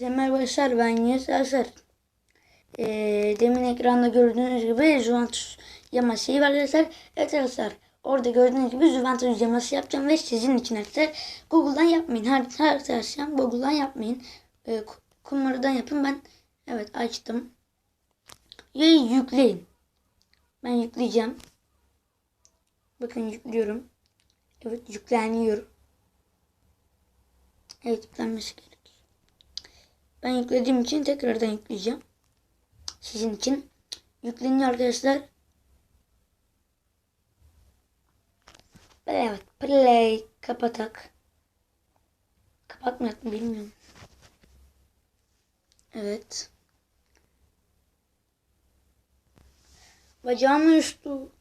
Merhaba arkadaşlar ben Yunus Arsar. Ee, demin ekranda gördüğünüz gibi Juventus yaması var arkadaşlar. Evet arkadaşlar orada gördüğünüz gibi Juventus yaması yapacağım ve sizin için arkadaşlar Google'dan yapmayın. Her, her arkadaşlar Google'dan yapmayın. Ee, kumaradan yapın ben. Evet açtım. Ve yükleyin. Ben yükleyeceğim. Bakın yüklüyorum. Evet yükleniyor. Evet yüklenmesi. Ben yüklediğim için tekrardan yükleyeceğim. Sizin için. Yükleniyor arkadaşlar. Evet. Play. Kapatak. Kapatmayak mı bilmiyorum. Evet. Bacağım uyuştu.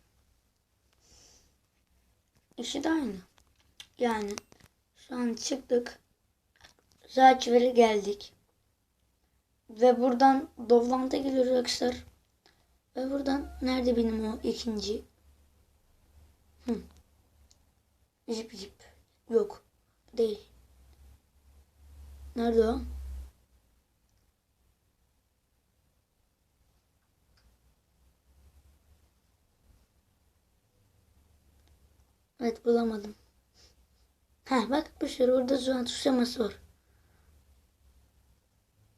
İşi de aynı. Yani şu an çıktık. Zaçver'e geldik. Ve buradan Dovland'a gidiyoruz arkadaşlar. Ve buradan nerede benim o ikinci? Hı. Jip jip. Yok. Değil. Nerede o? Evet bulamadım. Ha bak bir sürü orada Zuhan tuşlaması var.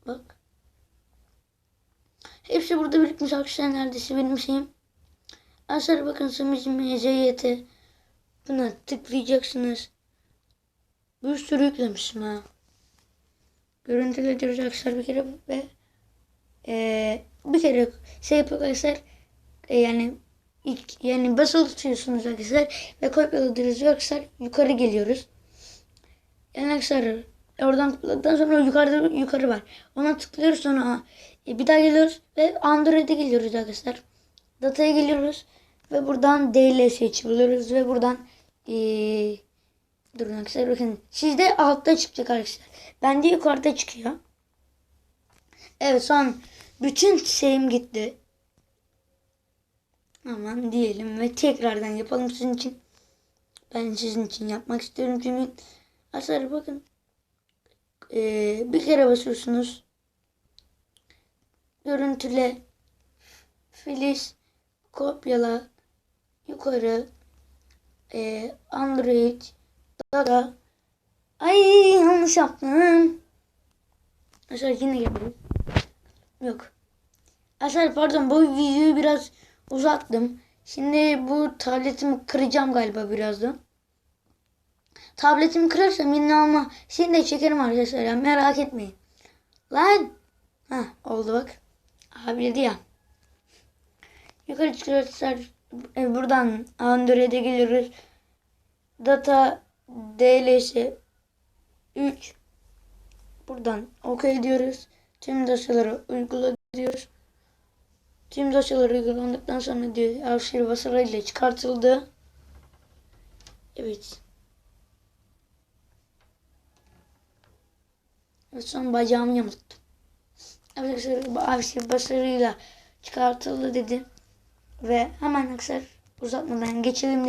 Bak. Hepsi burada birikmiş arkadaşlar neredeyse benim şeyim. Aşağı bakın bizim MCYT. Buna tıklayacaksınız. Bir sürü yüklemişim ha. Görüntülediyoruz arkadaşlar bir kere ve ee, bir kere şey yapıyor arkadaşlar e, yani ilk yani basılı tutuyorsunuz arkadaşlar ve kopyaladığınız arkadaşlar yukarı geliyoruz. Yani arkadaşlar oradan tıkladıktan sonra yukarıda yukarı var. Ona tıklıyoruz sonra e, bir daha geliyoruz ve Android'e geliyoruz arkadaşlar. Dataya geliyoruz ve buradan DLS'ye çıkıyoruz ve buradan e, durun arkadaşlar bakın sizde altta çıkacak arkadaşlar. Bende yukarıda çıkıyor. Evet son bütün şeyim gitti. Aman diyelim ve tekrardan yapalım sizin için. Ben sizin için yapmak istiyorum çünkü arkadaşlar bakın ee, bir kere basıyorsunuz. Görüntüle. Filiz. Kopyala. Yukarı. E, android. Data ay yanlış yaptım. Aşağı yine geliyoruz yok. Aşağı pardon bu videoyu biraz uzattım. Şimdi bu tabletimi kıracağım galiba birazdan tabletimi kırarsam yine ama şimdi de çekerim arkadaşlar ya merak etmeyin lan Ha oldu bak. Abi dedi ya. Yukarı çıkıyoruz. E, buradan Android'e geliyoruz. Data DLS 3 Buradan OK diyoruz. Tüm dosyaları uygula diyoruz. Tüm dosyaları uygulandıktan sonra diyor arşiv vasılayla çıkartıldı. Evet. Son bacağımı yamulttum. Arkadaşlar arşiv başarıyla çıkartıldı dedi. Ve hemen arkadaşlar uzatmadan geçelim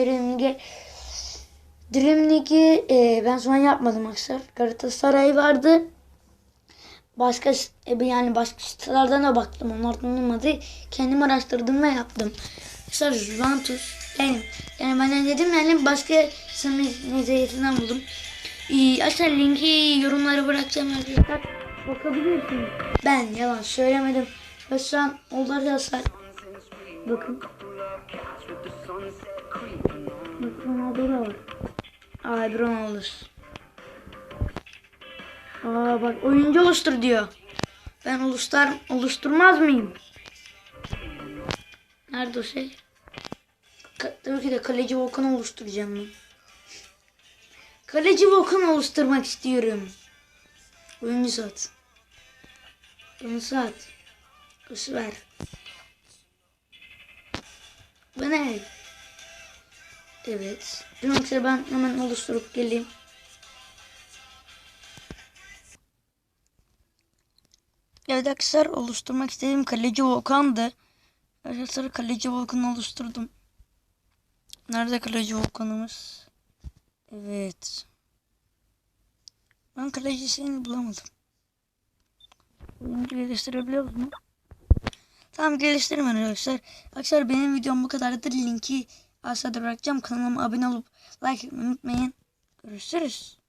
Dream League'e. E, ben sonra yapmadım arkadaşlar. Galatasaray vardı. Başka e, yani başka sitelerden de baktım. Onlardan olmadı. Kendim araştırdım ve yaptım. Arkadaşlar Juventus yani, yani ben dedim yani başka meziyetinden buldum. Ee, aşağı linki yorumlara bırakacağım arkadaşlar. Bakabilirsiniz. Ben yalan söylemedim. Ve şu an oldu arkadaşlar. Bakın. Bakın Ronaldo da var. Ay Ronaldo. Aa bak oyuncu oluştur diyor. Ben oluştur oluşturmaz mıyım? Nerede o şey? Tabii ki de kaleci Volkan oluşturacağım ben. Kaleci Volkan oluşturmak istiyorum. Oyuncu saat. Oyuncu saat. Kısı ver. Bu ne? Evet. Yoksa ben hemen oluşturup geleyim. Evet arkadaşlar oluşturmak istediğim kaleci Volkan'dı. Arkadaşlar kaleci Volkan'ı oluşturdum. Nerede kaleci Volkan'ımız? Evet. Ben kalecisini bulamadım. Oyunu geliştirebiliyoruz mu? Tamam geliştirin arkadaşlar. Arkadaşlar benim videom bu kadardı. Linki aşağıda bırakacağım. Kanalıma abone olup like etmeyi unutmayın. Görüşürüz.